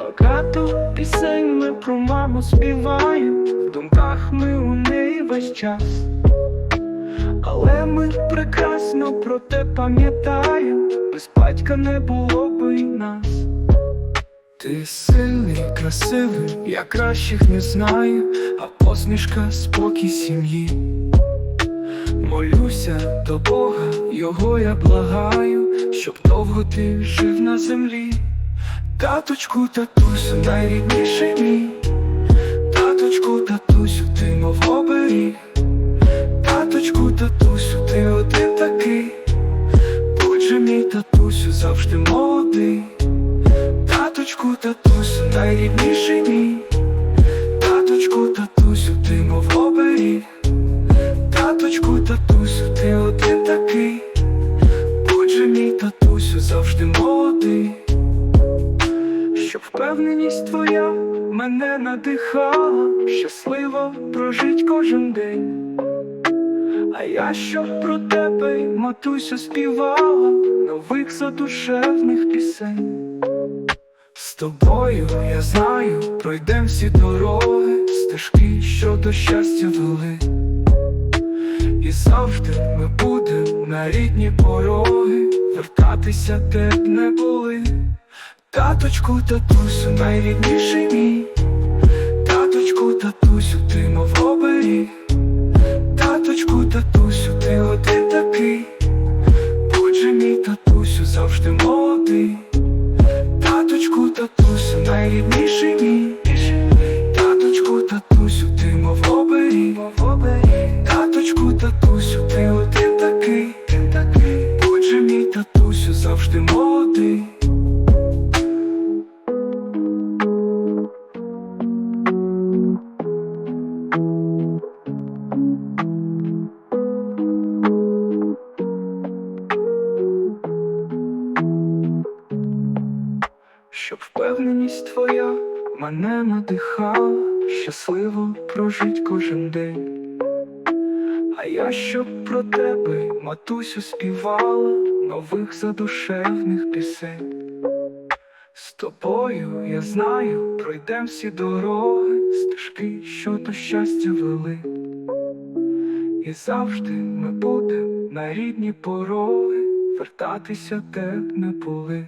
Багато пісень ми про маму співаємо, в думках ми у неї весь час. Але ми прекрасно про те пам'ятаємо, без батька не було би й нас. Ти сильний, красивий, я кращих не знаю, а посмішка спокій сім'ї. Молюся до Бога, його я благаю, щоб довго ти жив на землі. Таточку, татусю, найрідніший мій. Таточку, татусю, ти мов оберіг. Таточку, татусю, ти один такий. Будь же мій татусю, завжди молодий. Таточку, татусю, найрідніший мій. Таточку, татусю, ти мов оберіг. Таточку, татусю, впевненість твоя мене надихала, щасливо прожить кожен день. А я щоб про тебе, й, матусю, співала нових задушевних пісень. З тобою я знаю, пройдем всі дороги, стежки, що до щастя вели. І завжди ми будем на рідні пороги, вертатися де б не були. Таточку, татусю, найрідніший мій. Таточку, татусю, ти мов оберіг. Таточку, татусю, ти один такий. Будь же мій татусю, завжди молодий. Таточку, татусю, найрідніший мій. Щоб впевненість твоя мене надихала, щасливо прожить кожен день. А я щоб про тебе, матусю, співала нових задушевних пісень. З тобою я знаю, пройдем всі дороги, стежки, що до щастя вели. І завжди ми будем на рідні пороги, вертатися де б не були.